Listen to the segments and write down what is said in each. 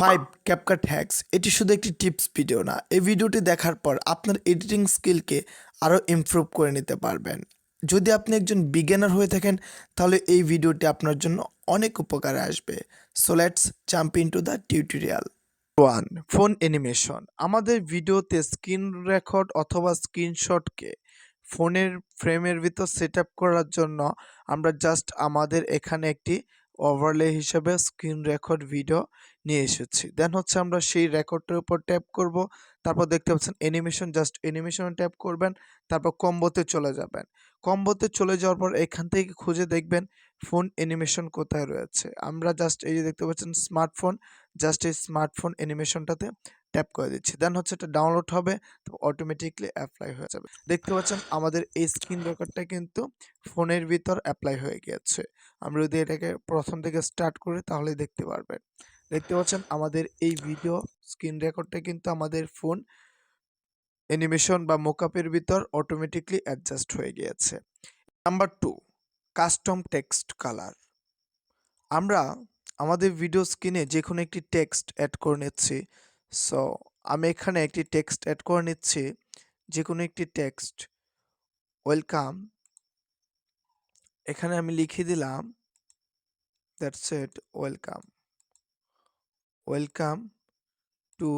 Five CapCut hacks এটি শুধু একটি টিপস ভিডিও না। এই ভিডিওটি দেখার পর আপনার এডিটিং স্কিলকে আরও ইমপ্রুভ করে নিতে পারবেন। যদি আপনি একজন বিজ্ঞানার হয়ে থাকেন, তাহলে এই ভিডিওটি আপনার জন্য অনেক উপকারে আসবে। So let's jump in to the tutorial one phone animation আমাদের ভিডিওতে স্ক্রিন রেকর্ড অথবা স্ক্রিনশটকে ফোনের ফ্রেমের ভিতর সেট করার জন্য আমরা জাস্ট আমাদের এখানে একটি ওভারলে হিসেবে স্ক্রিন রেকর্ড ভিডিও নিয়ে এসেছি। দেন হচ্ছে আমরা সেই রেকর্ডটার উপর ট্যাপ করব। তারপর দেখতে পাচ্ছেন অ্যানিমেশন জাস্ট অ্যানিমেশনে ট্যাপ করবেন। তারপর কম্বোতে চলে যাবেন। কম্বোতে চলে যাওয়ার পর এখান থেকে খুঁজে দেখবেন ফোন অ্যানিমেশন কোথায় রয়েছে। আমরা জাস্ট এই যে দেখতে পাচ্ছেন স্মার্টফোন জাস্ট এই স্মার্টফোন অ্যানিমেশনটাতে ট্যাপ করে দিচ্ছি। দেন হচ্ছে এটা ডাউনলোড হবে, তো অটোমেটিকলি অ্যাপ্লাই হয়ে যাবে। দেখতে পাচ্ছেন আমাদের এই স্ক্রিন রেকর্ডটা কিন্তু ফোনের ভিতর অ্যাপ্লাই হয়ে গিয়েছে। আমরা যদি এটাকে প্রথম থেকে স্টার্ট করি তাহলে দেখতে পারবেন। দেখতে পাচ্ছেন আমাদের এই ভিডিও স্ক্রিন রেকর্ডটা কিন্তু আমাদের ফোন অ্যানিমেশন বা মোকআপের ভিতর অটোমেটিকলি অ্যাডজাস্ট হয়ে গিয়েছে। Number two custom text colour আমরা আমাদের ভিডিও স্ক্রিনে যে কোনো একটি টেক্সট অ্যাড করে নিচ্ছি। সো আমি এখানে একটি টেক্সট অ্যাড করে নিচ্ছি। যে কোনো একটি টেক্সট ওয়েলকাম এখানে আমি লিখে দিলাম that's it welcome welcome to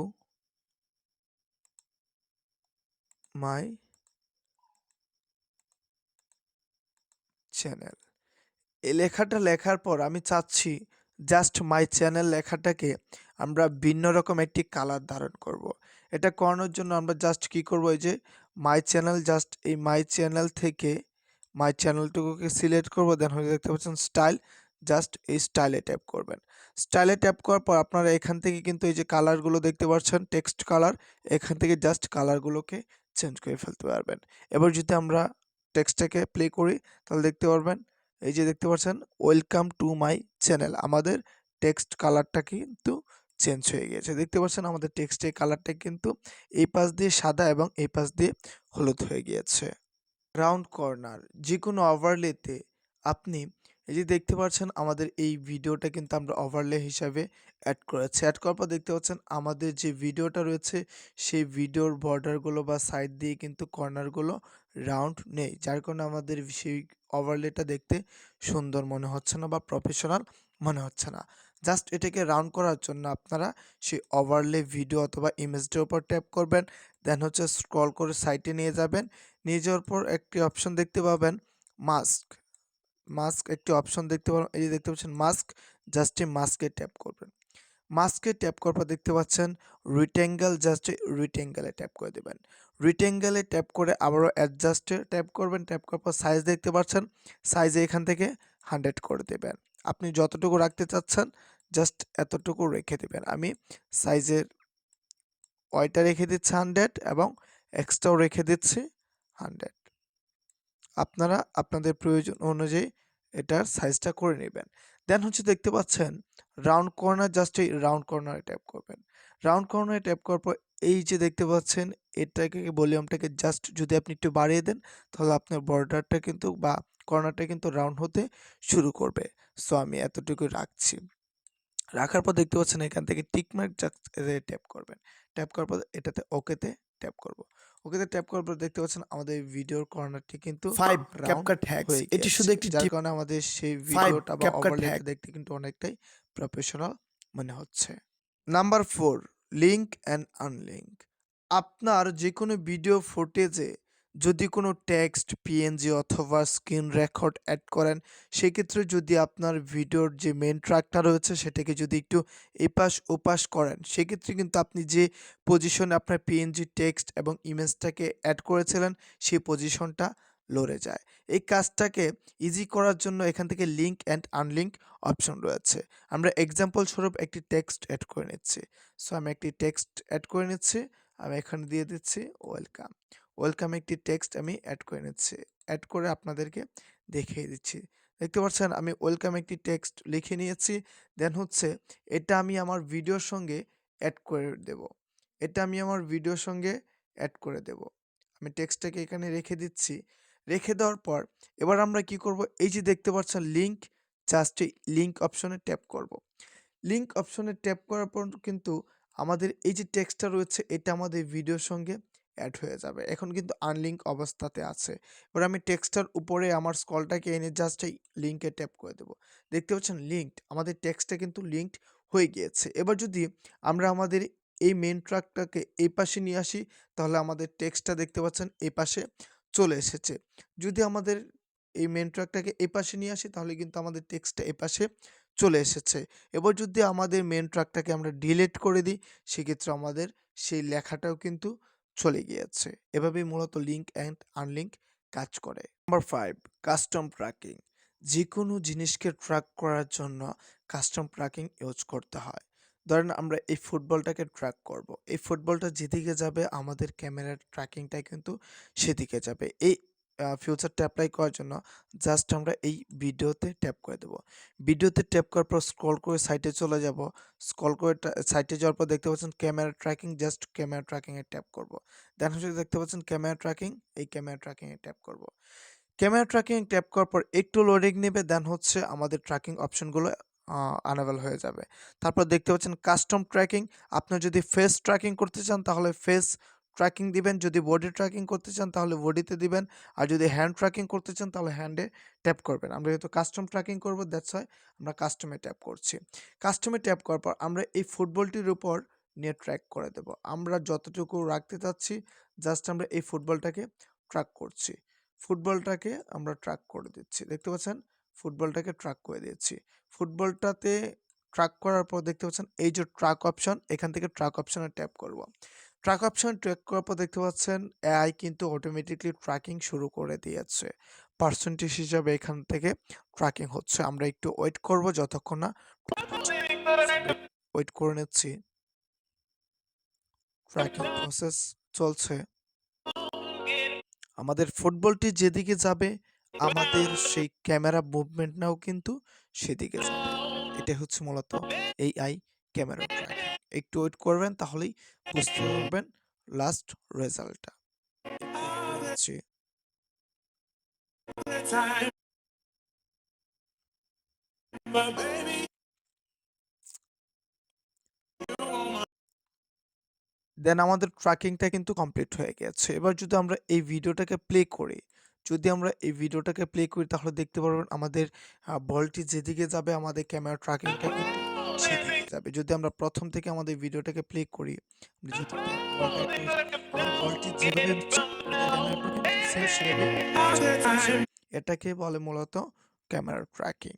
my channel এই লেখাটা লেখার পর আমি চাচ্ছি জাস্ট মাই চ্যানেল লেখাটাকে আমরা ভিন্ন রকম একটি কালার ধারণ করব। এটা করানোর জন্য আমরা জাস্ট কি করব? এই যে মাই চ্যানেল জাস্ট এই মাই চ্যানেল থেকে মাই চ্যানেলটুকুকে সিলেক্ট করব। দেন হয়ে দেখতে পাচ্ছেন স্টাইল জাস্ট এই স্টাইলে ট্যাপ করবেন। স্টাইলে ট্যাপ করার পর আপনারা এখান থেকে কিন্তু এই যে কালারগুলো দেখতে পাচ্ছেন টেক্সট কালার এখান থেকে জাস্ট কালারগুলোকে চেঞ্জ করে ফেলতে পারবেন। এবার যদি আমরা টেক্সটটাকে প্লে করি, তাহলে দেখতে পারবেন, এই যে দেখতে পাচ্ছেন ওয়েলকাম টু মাই চ্যানেল আমাদের টেক্সট কালারটা কিন্তু চেঞ্জ হয়ে গেছে। দেখতে পাচ্ছেন, আমাদের টেক্সটের কালারটা কিন্তু এই পাশ দিয়ে সাদা এবং এই পাশ দিয়ে হলুদ হয়ে গিয়েছে। রাউন্ড কর্নার যে কোনো ওভারলেতে আপনি এই যে দেখতে পাচ্ছেন আমাদের এই ভিডিওটা কিন্তু আমরা ওভারলে হিসাবে অ্যাড করেছি। অ্যাড করার পর দেখতে পাচ্ছেন আমাদের যে ভিডিওটা রয়েছে, সেই ভিডিওর বর্ডারগুলো বা সাইড দিয়ে কিন্তু কর্নারগুলো রাউন্ড নেই, যার কারণে আমাদের সেই ওভারলেটা দেখতে সুন্দর মনে হচ্ছে না বা প্রফেশনাল মনে হচ্ছে না। জাস্ট এটাকে রাউন্ড করার জন্য আপনারা সেই ওভারলে ভিডিও অথবা ইমেজটার উপর ট্যাপ করবেন দেন হচ্ছে স্ক্রল করে সাইটে নিয়ে যাবেন। নিয়ে যাওয়ার পর একটি অপশন দেখতে পাবেন মাস্ক মাস্ক একটি অপশন দেখতে পাবেন এই যে দেখতে পাচ্ছেন মাস্ক জাস্ট এই মাস্কে ট্যাপ করবেন। মাস্কে ট্যাপ করার পর দেখতে পাচ্ছেন রিটেঙ্গেল জাস্ট রিটেঙ্গেলে ট্যাপ করে দেবেন। রিটেঙ্গেলে ট্যাপ করে আবারও অ্যাডজাস্টে ট্যাপ করবেন ট্যাপ করার পর সাইজ দেখতে পাচ্ছেন সাইজে এখান থেকে হান্ড্রেড করে দেবেন। আপনি যতটুকু রাখতে চাচ্ছেন জাস্ট এতটুকু রেখে দেবেন। আমি সাইজের ওয়টা রেখে দিচ্ছি হান্ড্রেড এবং এক্সট্রাও রেখে দিচ্ছি হান্ড্রেড আপনারা আপনাদের প্রয়োজন অনুযায়ী এটার সাইজটা করে নেবেন। দেন হচ্ছে দেখতে পাচ্ছেন রাউন্ড কর্নার জাস্ট এই রাউন্ড কর্নারে ট্যাপ করবেন। রাউন্ড কর্নারে ট্যাপ করার পর এই যে দেখতে পাচ্ছেন, এটাকে, ভলিউমটাকে জাস্ট যদি আপনি একটু বাড়িয়ে দেন, তাহলে আপনার বর্ডারটা কিন্তু বা কর্নারটা কিন্তু রাউন্ড হতে শুরু করবে। সো আমি এতটুকু রাখছি। রাখার পর দেখতে পাচ্ছেন এখান থেকে টিকমার্ক জাস্ট ট্যাপ করবেন। ট্যাপ করার পর এটাতে ওকেতে ট্যাপ করব। ওকেতে ট্যাপ করার পর দেখতে পাচ্ছেন আমাদের ভিডিওর কর্নারটি কিন্তু ফাইভ ক্যাপকাট হ্যাক্স এটি শুধু একটি যার কারণে আমাদের সেই ভিডিওটা বা ওভারলে ওভারলেটা দেখতে কিন্তু অনেকটাই প্রফেশনাল মনে হচ্ছে। Number four link and unlink আপনার যে কোনো ভিডিও ফুটেজে যদি কোনো টেক্সট পিএনজি অথবা স্ক্রিন রেকর্ড অ্যাড করেন, সেক্ষেত্রে যদি আপনার ভিডিওর যে মেন ট্র্যাকটা রয়েছে সেটাকে যদি একটু এপাশ ওপাশ করেন, সেক্ষেত্রে কিন্তু আপনি যে পজিশনে আপনার পিএনজি টেক্সট এবং ইমেজটাকে অ্যাড করেছিলেন, সেই পজিশনটা লড়ে যায়। এই কাজটাকে ইজি করার জন্য এখান থেকে লিঙ্ক অ্যান্ড আনলিঙ্ক অপশন রয়েছে। আমরা এক্সাম্পল স্বরূপ একটি টেক্সট অ্যাড করে নিচ্ছি। সো আমি একটি টেক্সট অ্যাড করে নিচ্ছি। আমি এখানে দিয়ে দিচ্ছি ওয়েলকাম ওয়েলকাম একটি টেক্সট আমি অ্যাড করে নিচ্ছি, অ্যাড করে আপনাদেরকে দেখিয়ে দিচ্ছি। দেখতে পাচ্ছেন, আমি ওয়েলকাম একটি টেক্সট লিখে নিয়েছি, দেন হচ্ছে এটা আমি আমার ভিডিওর সঙ্গে অ্যাড করে দেব। এটা আমি আমার ভিডিওর সঙ্গে অ্যাড করে দেব। আমি টেক্সটটাকে এখানে রেখে দিচ্ছি। রেখে দেওয়ার পর এবার আমরা কি করব? এই যে দেখতে পাচ্ছেন লিঙ্ক জাস্ট এই লিঙ্ক অপশনে ট্যাপ করব। লিঙ্ক অপশনে ট্যাপ করার পর কিন্তু আমাদের এই যে টেক্সটটা রয়েছে, এটা আমাদের ভিডিওর সঙ্গে অ্যাড হয়ে যাবে। এখন কিন্তু আনলিঙ্ক অবস্থাতে আছে। এবার আমি টেক্সটার উপরে আমার স্কলটাকে এনে জাস্ট এই লিঙ্কে ট্যাপ করে দেবো। দেখতে পাচ্ছেন লিঙ্কড আমাদের টেক্সটটা কিন্তু লিঙ্কড হয়ে গিয়েছে। এবার যদি আমরা আমাদের এই মেন ট্র্যাকটাকে এই পাশে নিয়ে আসি, তাহলে আমাদের টেক্সটটা দেখতে পাচ্ছেন এই পাশে চলে এসেছে। যদি আমাদের এই মেন ট্র্যাকটাকে এই পাশে নিয়ে আসি, তাহলে কিন্তু আমাদের টেক্সটটা এই পাশে চলে এসেছে। এবার যদি আমাদের মেন ট্র্যাকটাকে আমরা ডিলিট করে দিই, সেক্ষেত্রে আমাদের সেই লেখাটাও কিন্তু চলে গিয়েছে। এভাবেই মূলত লিঙ্ক অ্যান্ড আনলিঙ্ক কাজ করে। নাম্বার ফাইভ কাস্টম ট্র্যাকিং যে কোনো জিনিসকে ট্র্যাক করার জন্য কাস্টম ট্র্যাকিং ইউজ করতে হয়। ধরেন আমরা এই ফুটবলটাকে ট্র্যাক করব। এই ফুটবলটা যেদিকে যাবে আমাদের ক্যামেরার ট্র্যাকিংটা কিন্তু সেদিকে যাবে। এই ফিউচারটা অ্যাপ্লাই করার জন্য জাস্ট আমরা এই ভিডিওতে ট্যাপ করে দেবো। ভিডিওতে ট্যাপ করার পর স্ক্রল করে সাইটে চলে যাব। স্ক্রল করে সাইটে যাওয়ার পর দেখতে পাচ্ছেন ক্যামেরা ট্র্যাকিং জাস্ট ক্যামেরা ট্র্যাকিংয়ে ট্যাপ করব। দেন হচ্ছে দেখতে পাচ্ছেন ক্যামেরা ট্র্যাকিং এই ক্যামেরা ট্র্যাকিংয়ে ট্যাপ করব। ক্যামেরা ট্র্যাকিং ট্যাপ করার পর একটু লোডিং নেবে দেন হচ্ছে আমাদের ট্র্যাকিং অপশনগুলো আনাবেল হয়ে যাবে। তারপর দেখতে পাচ্ছেন কাস্টম ট্র্যাকিং আপনি যদি ফেস ট্র্যাকিং করতে চান তাহলে ফেস ট্র্যাকিং দিবেন। যদি বডি ট্র্যাকিং করতে চান, তাহলে বডিতে দিবেন। আর যদি হ্যান্ড ট্র্যাকিং করতে চান, তাহলে হ্যান্ডে ট্যাপ করবেন। আমরা যেহেতু কাস্টম ট্র্যাকিং করব দ্যাটস হয় আমরা কাস্টমে ট্যাপ করছি। কাস্টমে ট্যাপ করার পর আমরা এই ফুটবলটির উপর নিয়ে ট্র্যাক করে দেব। আমরা যতটুকু রাখতে চাচ্ছি জাস্ট আমরা এই ফুটবলটাকে ট্র্যাক করছি। ফুটবলটাকে আমরা ট্র্যাক করে দিচ্ছি। দেখতে পাচ্ছেন? ফুটবলটাকে ট্র্যাক করে দিচ্ছি ফুটবলটাতে ট্র্যাক করার পর দেখতে পাচ্ছেন, এই যে ট্র্যাক অপশন এখান থেকে ট্র্যাক অপশনে ট্যাপ করব। ট্র্যাক অপশন ট্র্যাক করার পর দেখতে পাচ্ছেন এআই কিন্তু অটোমেটিকলি ট্র্যাকিং শুরু করে দিয়েছে। পার্সেন্টেজ হিসাবে এখান থেকে ট্র্যাকিং হচ্ছে। আমরা একটু ওয়েট করব যতক্ষণ না ওয়েট করে নিচ্ছি। ট্র্যাকিং প্রসেস চলছে। আমাদের ফুটবলটি যেদিকে যাবে, আমাদের সেই ক্যামেরা মুভমেন্টটাও কিন্তু সেদিকে যাবে। এটা হচ্ছে মূলত এই আই ক্যামেরা ট্র্যাকিং একটু ওয়েট করবেন, তাহলেই বুঝতে পারবেন লাস্ট রেজাল্টটা দেন আমাদের ট্র্যাকিংটা কিন্তু কমপ্লিট হয়ে গেছে। এবার যদি আমরা এই ভিডিওটাকে প্লে করি, যদি আমরা এই ভিডিওটাকে প্লে করি, তাহলে দেখতে পারবেন আমাদের বলটি যেদিকে যাবে আমাদের ক্যামেরা ট্র্যাকিংটা কিন্তু সেদিকে যাবে। যদি আমরা প্রথম থেকে আমাদের ভিডিওটাকে প্লে করি এটাকে বলে মূলত ক্যামেরার ট্র্যাকিং